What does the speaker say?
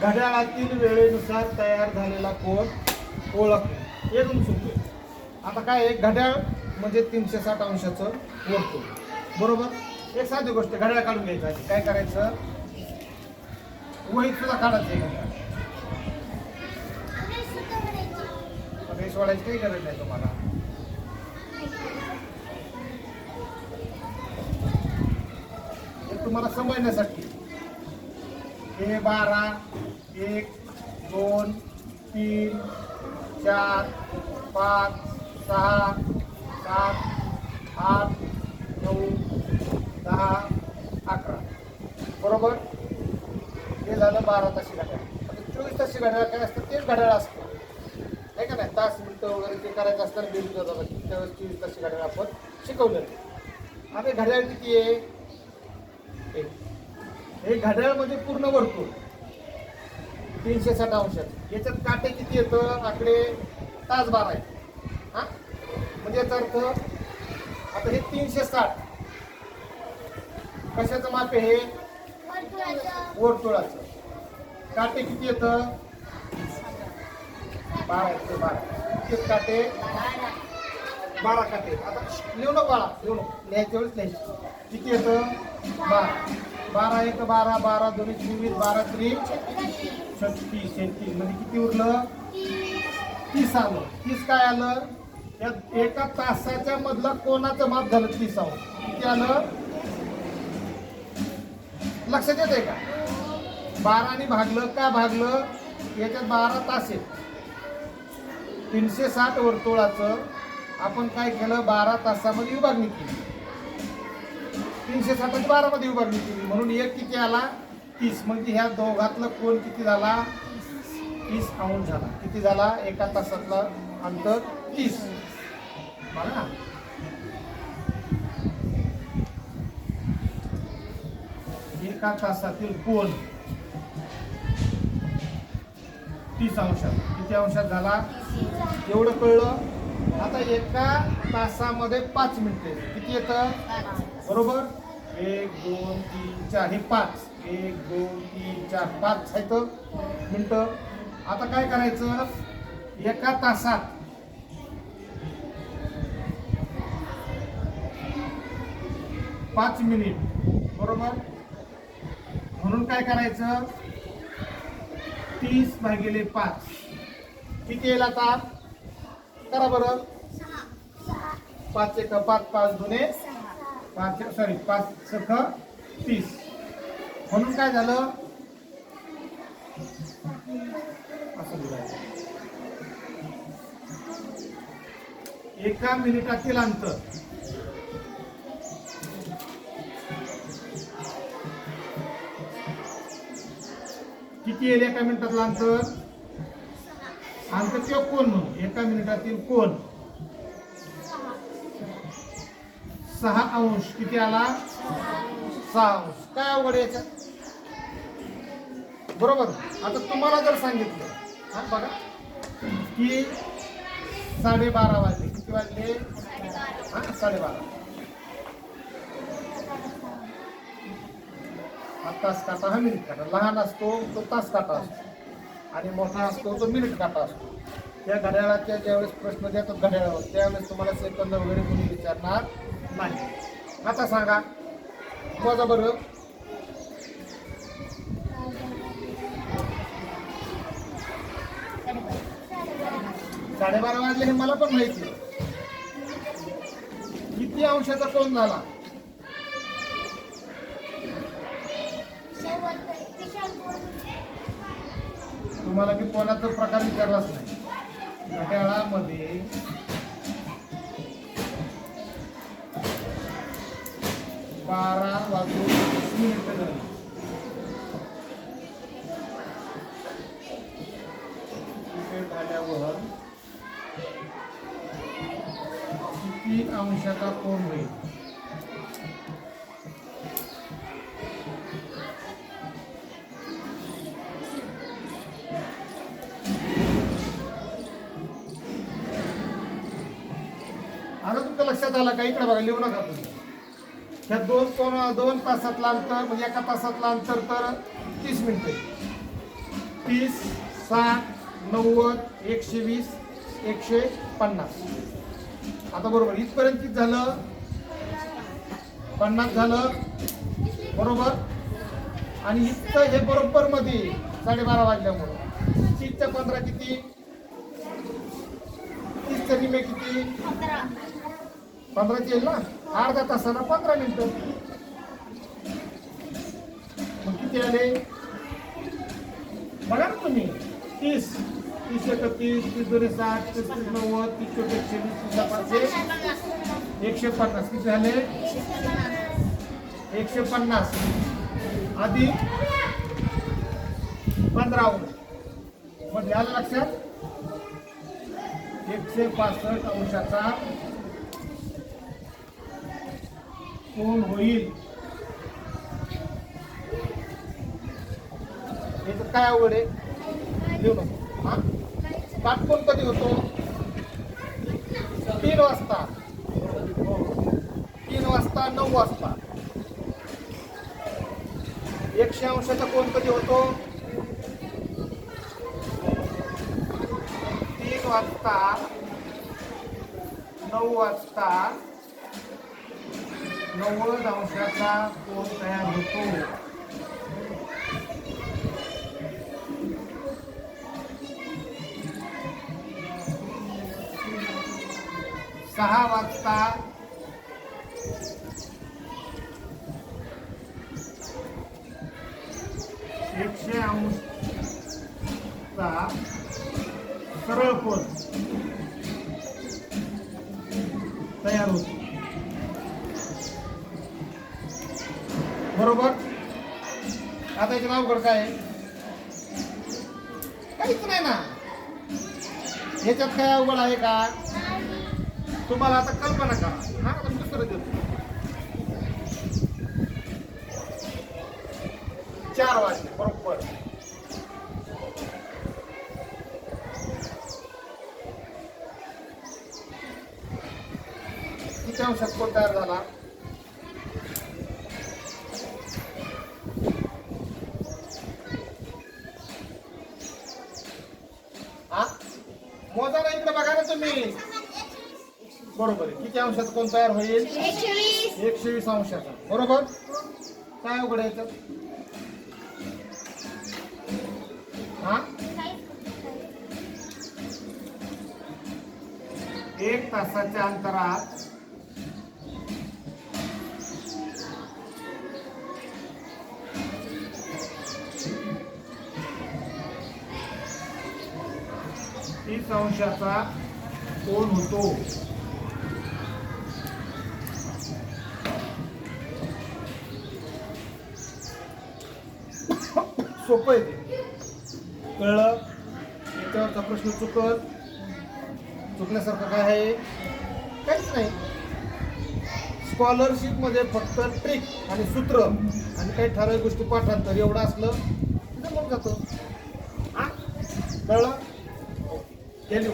घड्याळातील वेळेनुसार तयार झालेला कोण ओळख एकदम सोपे आता काय एक घड्याळ म्हणजे तीनशे साठ अंशाचं वर्तुळ. बरोबर? एक साधी गोष्ट घड्याळ काढून घ्यायचं आधी. काय करायचं? वहीत सुद्धा काढायचं आहे घड्याळ. सोडायची काही गरज नाही तुम्हाला. तुम्हाला समजण्यासाठी. हे बारा एक दोन तीन चार पाच सहा सात आठ नऊ दहा अकरा. बरोबर? हे झालं बारा ताशी घड्याळ. आता चोवीस ताशी घड्याळ काय असतं? तेच घड्याळ असतं. आहे का नाही? तास मिनटं वगैरे ते करायचं असताना बिल जातात त्यावेळेस चोवीस ताशी घड्याळ आपण शिकवलं आता घड्याळ किती आहे? हे घड्याळमध्ये पूर्ण वर्तुळ तीनशे साठ अंशात याच्यात काटे किती येतं? आकडे तास बारा आहे हा? म्हणजे याचा अर्थ आता हे तीनशे साठ. कशाचं माप आहे हे? वर्तुळाचं. काटे किती येतं? बारा येतं बारा. किती काटे? बारा काटे. आता लिहू नको बाळा लिहू नको. लिहायच्या वेळेस लिहायचं. किती येतं? बारा. बारा एक बारा बारा दोन्ही चोवीस बारा त्रिक छत्तीस छत्तीस म्हणजे किती उरलं? तीस आलं. तीस काय आलं? या एका तासाच्या मधलं कोणाचं माप झालं तीस आव किती आलं? लक्षात येते का? बाराने भागलं काय भागलं? याच्यात बारा तास आहेत. तीनशे साठ वर्तुळाचं आपण काय केलं? बारा तासामध्ये विभागणी केली. तीनशे साठाची बारामध्ये विभागणी केली. म्हणून एक किती आला? तीस. म्हणजे ह्या दोघातलं कोण किती झाला? तीस अंश झाला. किती झाला? एका तासातला अंतर तीस. बघा. एका तासातील कोण? तीस अंशात किती अंशात झाला? एवढं कळलं? आता एका तासामध्ये पाच मिनिटे. किती येतं? बरोबर? एक दोन तीन चार. हे पाच. एक दोन तीन चार पाच आहेत. मिनटं. आता काय करायचं? एका तासात. पाच मिनिट. बरोबर? म्हणून काय करायचं? तीस भागिले पाच. किती येईल आता? करा बरं. पाच एक पाच पाच दोन पाच सॉरी पाच सख तीस. म्हणून काय झालं? असं लिहायचं. एका मिनिटातील अंतर. किती येईल एका मिनिटातलं अंतर? अंतर किंवा कोण म्हणून? एका मिनिटातील कोण? सहा अंश. किती आला? सहा अंश. काय अवघड आहे याच्यात? बरोबर. आता तुम्हाला जर सांगितलं हां बघा. की साडेबारा वाजले. किती वाजले? हां साडेबारा. हा तास काटा हा मिनिट काटा. लहान असतो तो तास काटा असतो. आणि मोठा असतो तो मिनिट काटा असतो. त्या घड्याळाच्या ज्यावेळेस प्रश्न देतात घड्याळावर त्यावेळेस तुम्हाला सेकंद वगैरे कोणी विचारणार नाही. आता सांगा. मोजा बरं. साडेबारा वाजले हे मला पण माहिती. आहे. किती अंशाचा कोण झाला? तुम्हाला मी कोणाचा प्रकार विचारलाच नाही. घड्याळामध्ये बारा वाजून मिनिट तीन अंशाचा कोण होईल? आता तुमच्या लक्षात आलं का? इकडे बघा लिहू नका तुम्ही. ह्या दोन कोण दोन तासातला अंतर म्हणजे एका तासातला अंतर तर तीस मिनिटे तीस साठ नव्वद एकशे वीस एकशे पन्नास. आता बरोबर इथपर्यंत किती झालं? पन्नास झालं. बरोबर? आणि इथं हे बरोबर मध्ये साडेबारा वाजल्यामुळं. तीसच्या पंधरा किती तीसच्या निमे किती? पंधराची येईल ना? अर्धा तासाला पंधरा मिनिटं मग किती आले बघा ना तुम्ही तीस तीस एकतीस तीस दोन साठ तीस तीस नव्वद तीस चौक एकशे तीस पाचशे एकशे पन्नास. किती झाले? एकशे पन्नास. आधी पंधरा म्हणजे आलं लक्षात? एकशे पासष्ट अंशाचा कोण होईल? हे तर काय आवड आहे? लिहू नको काटकोण कधी होतो? तीन वाजता. तीन वाजता नऊ वाजता. एकशे अंशाचा कोण कधी होतो? तीन वाजता नऊ वाजता नव्वद अंशाचा कोण तयार होतो? सहा वाजता एकशे अंशचा सरळ कोण तयार होतो. बरोबर? आता याच्या नाव काय आहे? काहीच नाही ना. याच्यात काय अवघड आहे का? तुम्हाला आता कल्पना करा. हा आता मी दुसरं देतो. चार वाजले बरोबर. किती अंशात कोण तयार झाला? मोजा नाही इकडे बघा ना तुम्ही. बरोबर आहे. किती अंशाचा कोण तयार होईल? एकशे वीस. अंशाचा बरोबर? काय अवघड आहे? हा? एक तासाच्या अंतरात तीस अंशाचा कोण होतो? सोपं आहे ते. कळलं? याच्यावरचा प्रश्न चुकल. चुकण्यासारखं काय आहे? काहीच नाही. स्कॉलरशिपमध्ये फक्त ट्रिक आणि सूत्र आणि काही ठराविक गोष्टी पाठांतर एवढं असलं की जमून जातं. कळलं? गेली